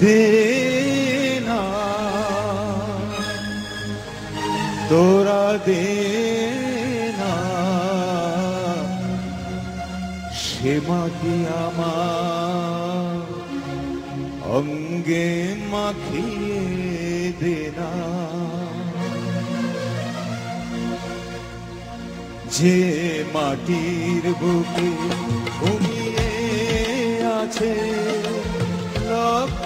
দে না তোরা দে না সে মাটি আমার? অঙ্গে মাখিয়ে দে না যে মাটির বুকে ঘুমিয়ে আছে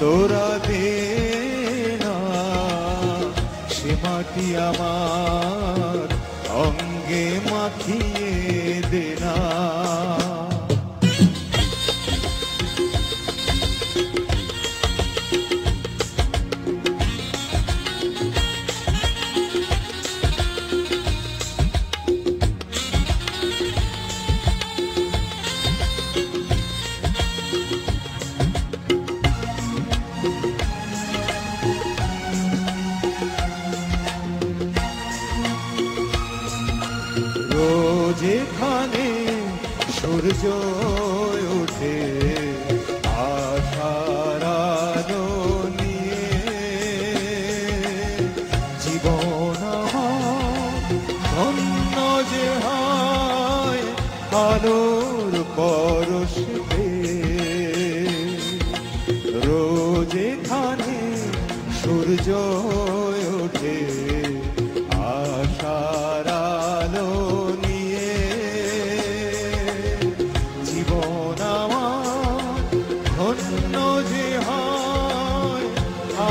তোরা দে সে মাটি আমার অঙ্গে মাখিয়ে এখানে সূর্য ওঠে আলো নিয়ে জীবন ধন্য যে হয়, আলোর পরশ। রোজ এখানে সূর্য ওঠে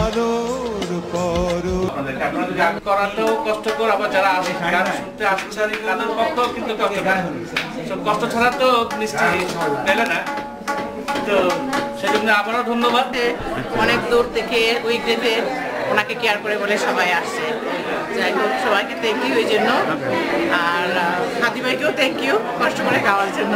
আলোর পর। করাতেও কষ্টকর আবার যারা গান শুনতে আসছেন তাদের পক্ষেও কিন্তু কষ্টকর। কষ্ট ছাড়া তো নিশ্চয়ই পেলে না? তো সেজন্য আবারও ধন্যবাদ। অনেক দূর থেকে উইকডেতে ওনাকে কেয়ার করে বলে সবাই আসছে। যাই হোক সবাইকে থ্যাংক ইউ এই জন্য। আর আহ, হাতি ভাইকেও থ্যাংক ইউ কষ্ট করে গাওয়ার জন্য।